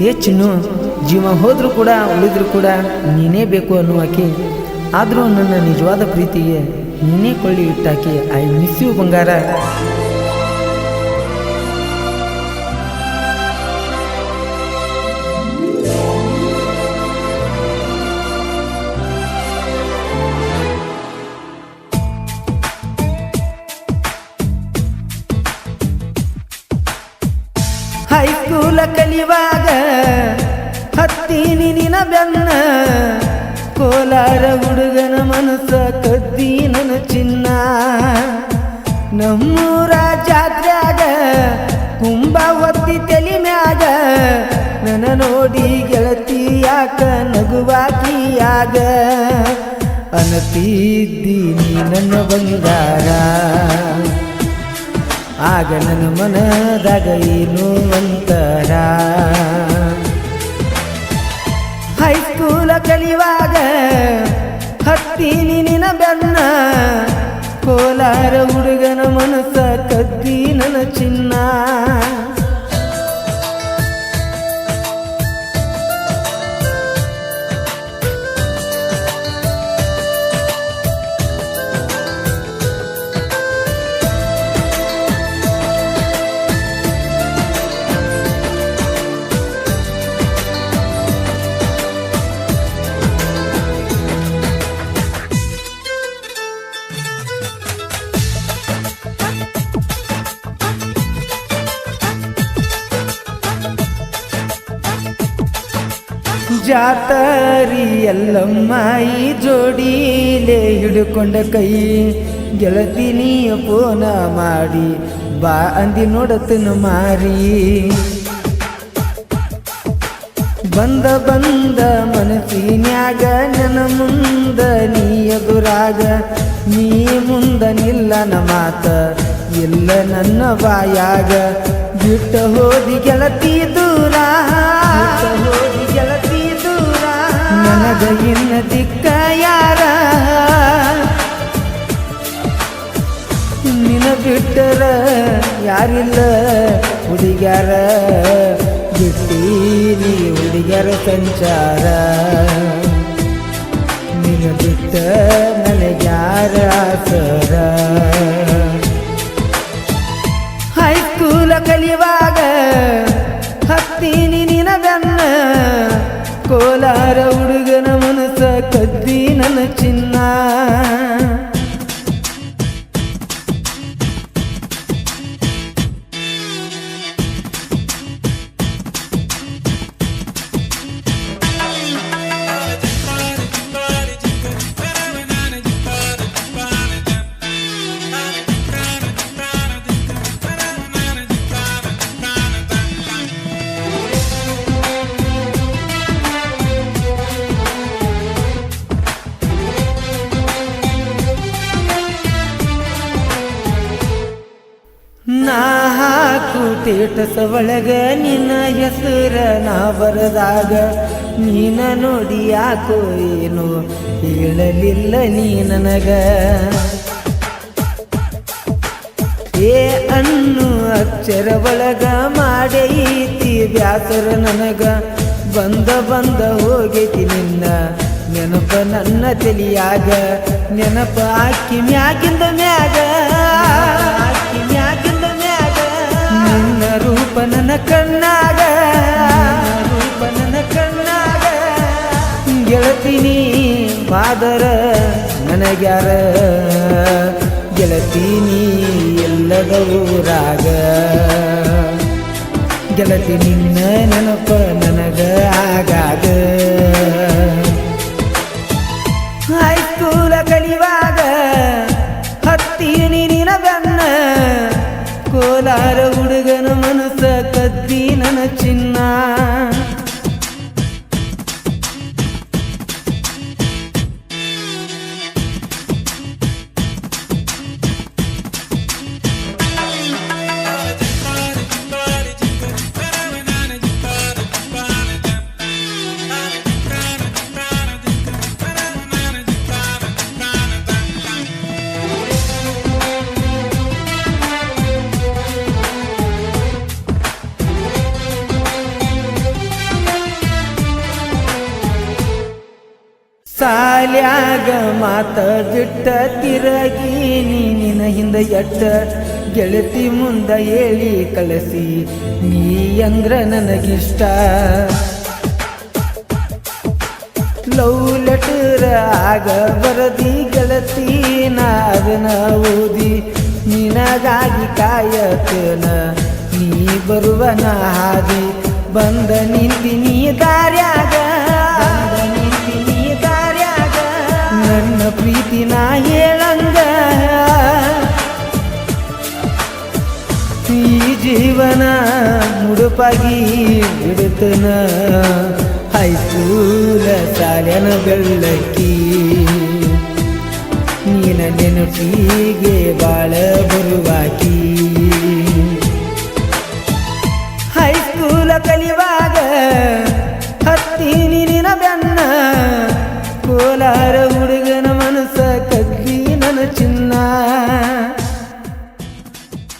ಏ ಚಿನ್ನು ಜೀವ ಹೋದ್ರೂ ಕೂಡ ಉಳಿದ್ರೂ ಕೂಡ ನೀನೇ ಬೇಕು ಅನ್ನುವಾಕೆ. ಆದರೂ ನನ್ನ ನಿಜವಾದ ಪ್ರೀತಿಗೆ ನೀನೇ ಕೊಳ್ಳಿ ಇಟ್ಟಾಕಿ. ಐ ಮಿಸ್ ಯು ಬಂಗಾರ. ಹೈಸ್ಕೂಲ ಕಲಿವಾಗ ಹತ್ತೀನಿ ನಿನ ಬೆನ್ನ. ಕೋಲಾರ ಹುಡುಗನ ಮನಸ್ಸ ಕದ್ದಿ ನನ್ನ ಚಿನ್ನ. ನಮ್ಮೂರ ಜಾತ್ರ್ಯಾಗ ಕುಂಬ ಒತ್ತಿ ತಲಿ ಮ್ಯಾಗ. ನನ್ನ ನೋಡಿ ಗೆಳತಿ ಯಾಕ ನಗುವಾಕಿಯಾಗ. ಅನತಿದ್ದೀನಿ ನನ್ನ ಬಂಗಾರ. ಆಗ ನನ್ನ ಮನದಾಗ ಏನು ಅಂತರ? ಹೈಸ್ಕೂಲ ಕಲಿಯುವಾಗ ಹತ್ತೀನಿ ನಿನ ಬೆನ್ನ, ಕೋಲಾರ ಹುಡುಗನ ಮನಸ್ಸ ಕತ್ತಿ ನನ್ನ ಚಿನ್ನ ಜಾತರಿ ಎಲ್ಲಮ್ಮ ಈ ಜೋಡಿಲೆ ಹಿಡ್ಕೊಂಡ ಕೈ. ಗೆಳತಿನಿ ಪೋನ ಮಾಡಿ, ಬಾ ಅಂದಿ ನೋಡತನ ಮಾರಿ. ಬಂದ ಬಂದ ಮನಸ್ಸಿನ್ಯಾಗ ನನ್ನ ಮುಂದ ನೀ ಎದುರಾಗ, ನೀ ಮುಂದ ನಿಲ್ಲನ ಮಾತ ಇಲ್ಲ ನನ್ನ ಬಾಯಾಗ. ಬಿಟ್ಟ ಹೋದಿ ಗೆಳತಿ ದೂರ. ಹೋದಿ ಗೆಳತಿ ನನಗ ಇಲ್ಲ ದಿಕ್ಕ ಯಾರ? ನಿನ್ನ ಬಿಟ್ಟರ ಯಾರಿಲ್ಲ ಹುಡುಗ್ಯಾರ? ಬಿಟ್ಟೀನಿ ಹುಡುಗ್ಯಾರ ಸಂಚಾರ. ನಿನ್ನ ಬಿಟ್ಟ ನನಗ್ಯಾರ ಆಸರ? ಹೈಸ್ಕೂಲ ಕಲಿಯುವಾಗ ಕೋಲಾರ ಹುಡುಗನ ಮನಸ ಕದ್ದಿ ನನ್ನ ಚಿನ್ನ. ತೇಟಸ ಒಳಗ ನಿನ್ನ ಹೆಸರ ನಾ ಬರದಾಗ ನೀನ ನೋಡಿ ಯಾಕೋ ಏನು ಹೇಳಲಿಲ್ಲ ನೀ ನನಗ. ಏ ಅನ್ನು ಅಕ್ಷರ ಒಳಗ ಮಾಡೈತಿ ಬ್ಯಾಸರ ನನಗ. ಬಂದ ಬಂದ ಹೋಗೈತಿ ನಿನ್ನ ನೆನಪ ನನ್ನ ತಲಿಯಾಗ. ನೆನಪ ಹಾಕಿ ಮ್ಯಾಗಿಂದ ಮ್ಯಾಗ. ರೂಪ ನನ್ನ ಕಣ್ಣಾಗ, ರೂಪನನ ಕಣ್ಣಾಗ. ಗೆಳತಿನಿ ಪಾದರ ನನಗ್ಯಾರ. ಗೆಳತಿನಿ ಎಲ್ಲದ ಊರಾಗ ಗೆಳತಿ ನಿನ್ನ ನೆನಪ ನನಗ ಆಗಾಗ. ಕೋಲಾರ ಹುಡುಗನ ಮನಸ ಕದ್ದಿ ನನ್ನ ಚಿನ್ನ. ಸಾಲ್ಯಾಗ ಮಾತ ಬಿಟ್ಟ ತಿರಗಿ ನಿನ್ನ ಹಿಂದೆ ಎಟ್ಟ ಗೆಳತಿ ಮುಂದ ಹೇಳಿ ಕಳಿಸಿ, ನೀ ಅಂದ್ರ ನನಗಿಷ್ಟ. ಲವ್ ಲೆಟರ್ ಆಗ ಬರದಿ ಗೆಳತಿ, ನಾ ಓದಿ, ನಿನಗಾಗಿ ಕಾಯತನ, ನೀ ಬರುವನ ಹಾದಿ, ಬಂದ ನಿಂತಿ ನೀ ದಾರ್ಯಾಗ. ನನ್ನ ಪ್ರೀತಿ ನಾ ಹೇಳಂಗ. ಈ ಜೀವನ ಮುಡುಪಾಗಿ ಬಿಡುತ್ತನ. ಐಸೂಲ ಸಾಲನ ಬೆಳ್ಳಕ್ಕಿ. ನೀನ ನೆನಪಿಗೆ ಬಾಳ ಬರುವಾಕಿ. ಹೈಸ್ಕೂಲ ಕಲಿವಾಗ ಹತ್ತಿ ನೀನಿನ ಬೆನ್ನ. ಕೋಲಾರ